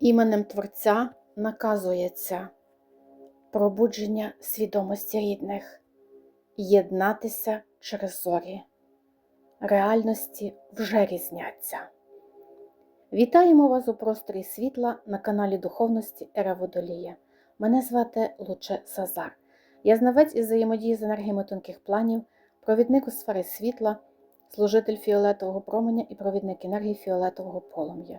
Іменем Творця наказується пробудження свідомості рідних, єднатися через зорі, реальності вже різняться. Вітаємо вас у просторі світла на каналі Духовності Ера Водолія. Мене звати Луче Сазар. Я знавець із взаємодії з енергіями тонких планів, провідник у сфері світла, служитель фіолетового променя і провідник енергії фіолетового полум'я.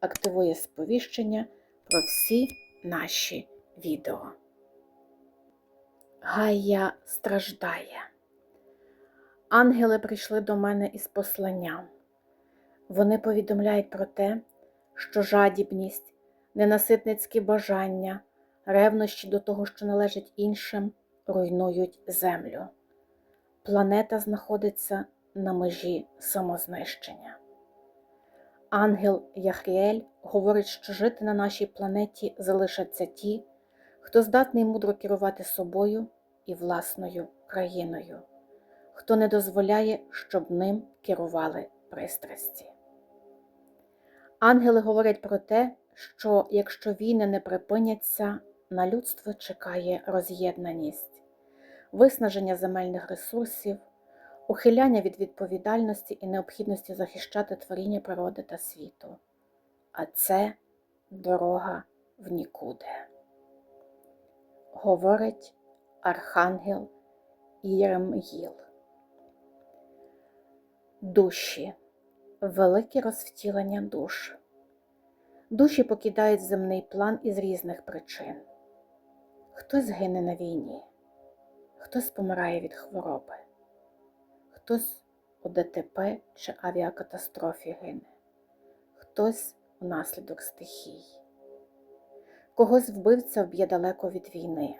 активує сповіщення про всі наші відео. Гая страждає. Ангели прийшли до мене із посланням. Вони повідомляють про те, що жадібність, ненаситницькі бажання, ревнощі до того, що належить іншим, руйнують землю. Планета знаходиться на межі самознищення. Ангел Яхріель говорить, що жити на нашій планеті залишаться ті, хто здатний мудро керувати собою і власною країною, хто не дозволяє, щоб ним керували пристрасті. Ангели говорять про те, що якщо війни не припиняться, на людство чекає роз'єднаність, виснаження земельних ресурсів, ухиляння від відповідальності і необхідності захищати творіння природи та світу. А це дорога в нікуди. Говорить Архангел Єрем'їл. Душі, велике розвтілення душ. Душі покидають земний план із різних причин. Хтось гине на війні, хтось помирає від хвороби хтось у ДТП чи авіакатастрофі гине, хтось внаслідок стихій, когось вбивця вб'є далеко від війни.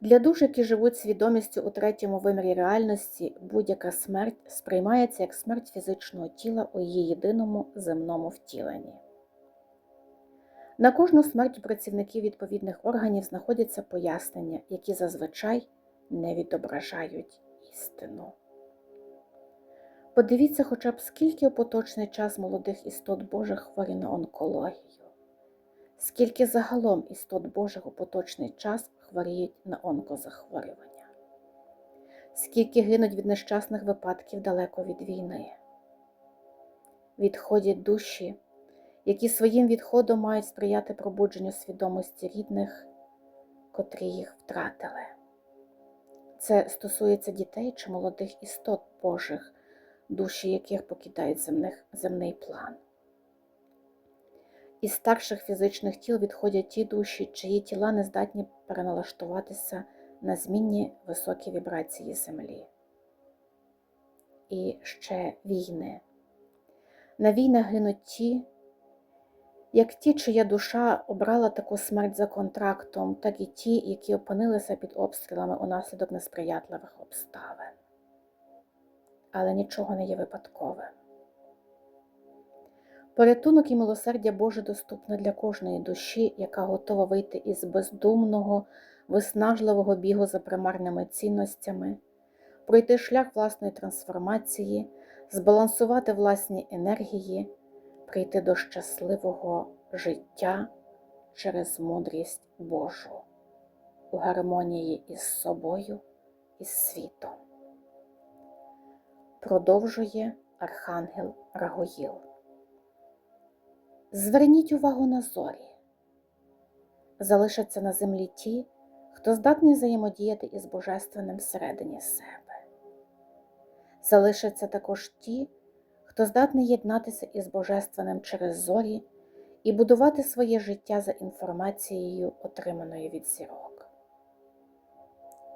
Для душ, які живуть свідомістю у третьому вимірі реальності, будь-яка смерть сприймається як смерть фізичного тіла у її єдиному земному втіленні. На кожну смерть працівників відповідних органів знаходяться пояснення, які зазвичай не відображають істину. Подивіться хоча б, скільки у поточний час молодих істот Божих хворі на онкологію, скільки загалом істот Божих у поточний час хворіють на онкозахворювання, скільки гинуть від нещасних випадків далеко від війни, відходять душі, які своїм відходом мають сприяти пробудженню свідомості рідних, котрі їх втратили. Це стосується дітей чи молодих істот Божих, душі яких покидають земних, земний план. Із старших фізичних тіл відходять ті душі, чиї тіла не здатні переналаштуватися на змінні високі вібрації землі. І ще війни. На війнах гинуть ті, як ті, чия душа обрала таку смерть за контрактом, так і ті, які опинилися під обстрілами унаслідок несприятливих обставин. Але нічого не є випадковим. Порятунок і милосердя Боже доступне для кожної душі, яка готова вийти із бездумного, виснажливого бігу за примарними цінностями, пройти шлях власної трансформації, збалансувати власні енергії прийти до щасливого життя через мудрість Божу у гармонії із собою і світом. Продовжує Архангел Рагоїл. Зверніть увагу на зорі. Залишаться на землі ті, хто здатний взаємодіяти із Божественним всередині себе. Залишаться також ті, хто здатний єднатися із Божественним через зорі і будувати своє життя за інформацією, отриманою від зірок.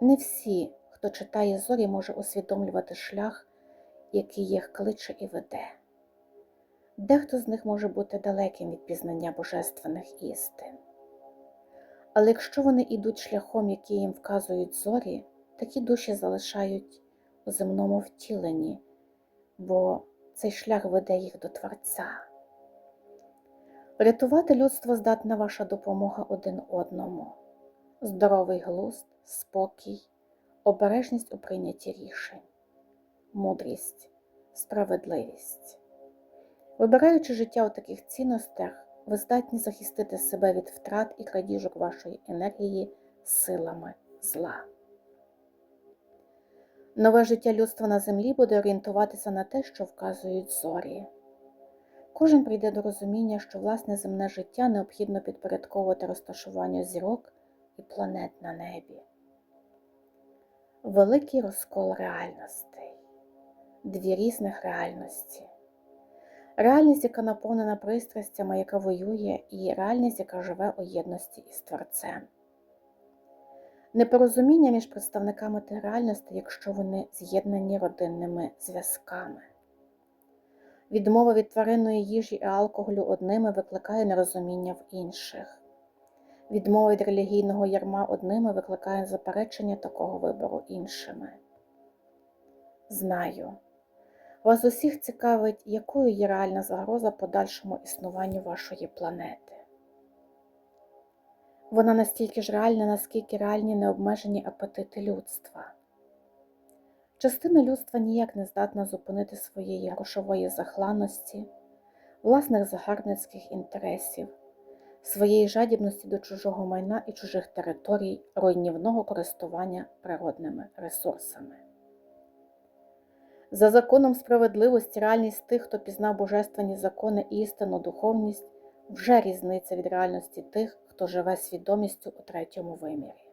Не всі, хто читає зорі, може усвідомлювати шлях, який їх кличе і веде. Дехто з них може бути далеким від пізнання божественних істин. Але якщо вони йдуть шляхом, який їм вказують зорі, такі душі залишають у земному втіленні, бо цей шлях веде їх до Творця. Рятувати людство здатна ваша допомога один одному, здоровий глузд, спокій, обережність у прийнятті рішень, мудрість, справедливість. Вибираючи життя у таких цінностях, ви здатні захистити себе від втрат і крадіжок вашої енергії силами зла. Нове життя людства на землі буде орієнтуватися на те, що вказують зорі. Кожен прийде до розуміння, що власне земне життя необхідно підпорядковувати розташуванню зірок і планет на небі. Великий розкол реальностей, дві різних реальності. Реальність, яка наповнена пристрастями, яка воює, і реальність, яка живе у єдності із Творцем. Непорозуміння між представниками тих реальностей, якщо вони з'єднані родинними зв'язками. Відмова від тваринної їжі і алкоголю одними викликає нерозуміння в інших. Відмова від релігійного ярма одними викликає заперечення такого вибору іншими. Знаю. Вас усіх цікавить, якою є реальна загроза подальшому існуванню вашої планети. Вона настільки ж реальна, наскільки реальні необмежені апетити людства. Частина людства ніяк не здатна зупинити своєї грошової захланності, власних загарбницьких інтересів, своєї жадібності до чужого майна і чужих територій, руйнівного користування природними ресурсами. За законом справедливості реальність тих, хто пізнав божественні закони і істинну духовність, вже різниця від реальності тих, хто живе свідомістю у третьому вимірі.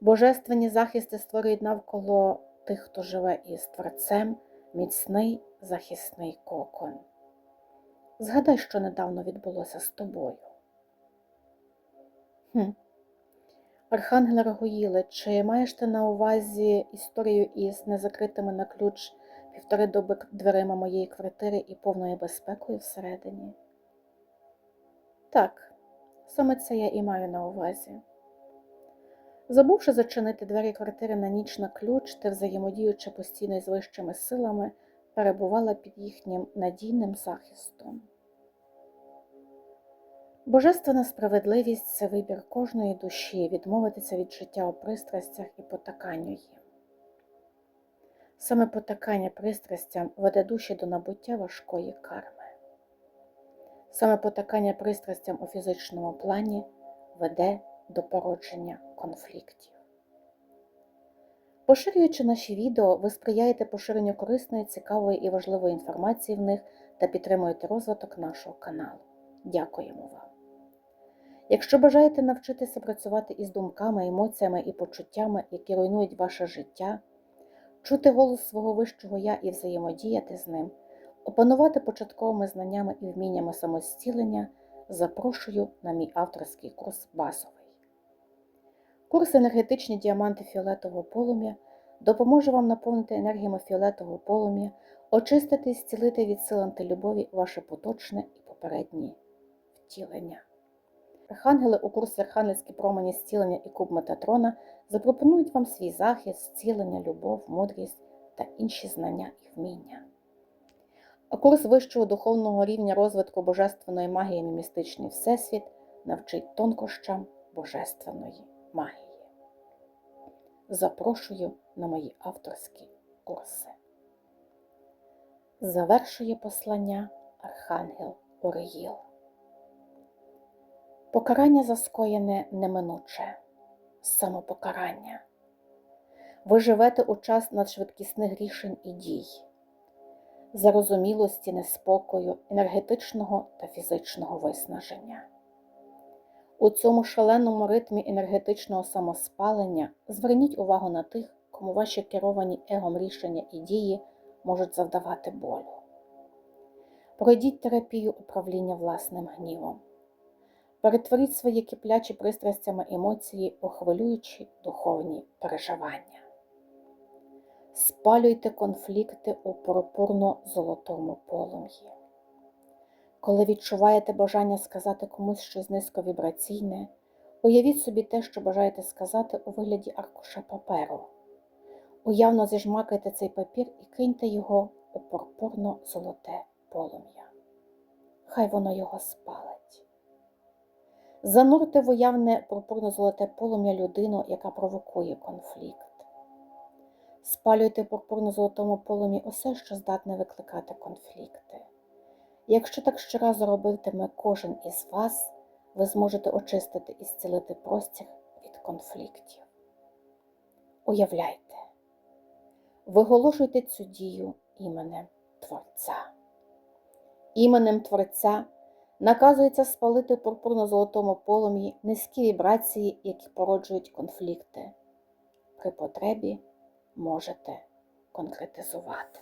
Божественні захисти створюють навколо тих, хто живе із Творцем, міцний захисний кокон. Згадай, що недавно відбулося з тобою. Хм. Архангеле Рогоїле, чи маєш ти на увазі історію із незакритими на ключ півтори доби дверима моєї квартири і повною безпекою всередині? Так, саме це я і маю на увазі. Забувши зачинити двері квартири на ніч на ключ, ти, взаємодіючи постійно з вищими силами, перебувала під їхнім надійним захистом. Божественна справедливість це вибір кожної душі відмовитися від життя у пристрастях і потаканню їм. Саме потакання пристрастям веде душі до набуття важкої карми. Саме потакання пристрастям у фізичному плані веде до породження конфліктів. Поширюючи наші відео, ви сприяєте поширенню корисної, цікавої і важливої інформації в них та підтримуєте розвиток нашого каналу. Дякуємо вам! Якщо бажаєте навчитися працювати із думками, емоціями і почуттями, які руйнують ваше життя, чути голос свого вищого я і взаємодіяти з ним, опанувати початковими знаннями і вміннями самостілення, запрошую на мій авторський курс базовий. Курс енергетичні діаманти фіолетового полум'я допоможе вам наповнити енергіями фіолетового полум'я, очистити і зцілити від сил антилюбові ваше поточне і попереднє втілення. Архангели у курсі Архангельські промені зцілення і куб Метатрона запропонують вам свій захист, зцілення, любов, мудрість та інші знання і вміння. Курс вищого духовного рівня розвитку божественної магії містичний всесвіт навчить тонкощам божественної магії. Запрошую на мої авторські курси. Завершує послання Архангел Оріїл. Покарання за скоєне неминуче, самопокарання. Ви живете у час надшвидкісних рішень і дій, зарозумілості, неспокою, енергетичного та фізичного виснаження. У цьому шаленому ритмі енергетичного самоспалення зверніть увагу на тих, кому ваші керовані егом рішення і дії можуть завдавати болю. Пройдіть терапію управління власним гнівом. Перетворіть свої киплячі пристрастями емоції у хвилюючі духовні переживання. Спалюйте конфлікти у пурпурно-золотому полум'ї. Коли відчуваєте бажання сказати комусь щось низьковібраційне, уявіть собі те, що бажаєте сказати у вигляді аркуша паперу. Уявно зіжмакайте цей папір і киньте його у пурпурно-золоте полум'я. Хай воно його спалить. Занурте в уявне пурпурно-золоте полум'я людину, яка провокує конфлікт. Спалюйте пурпурно-золотому полум'ї усе, що здатне викликати конфлікти. Якщо так щоразу робитиме кожен із вас, ви зможете очистити і зцілити простір від конфліктів. Уявляйте, виголошуйте цю дію іменем Творця. Іменем Творця наказується спалити пурпурно-золотому полум'ї низькі вібрації, які породжують конфлікти. При потребі можете конкретизувати.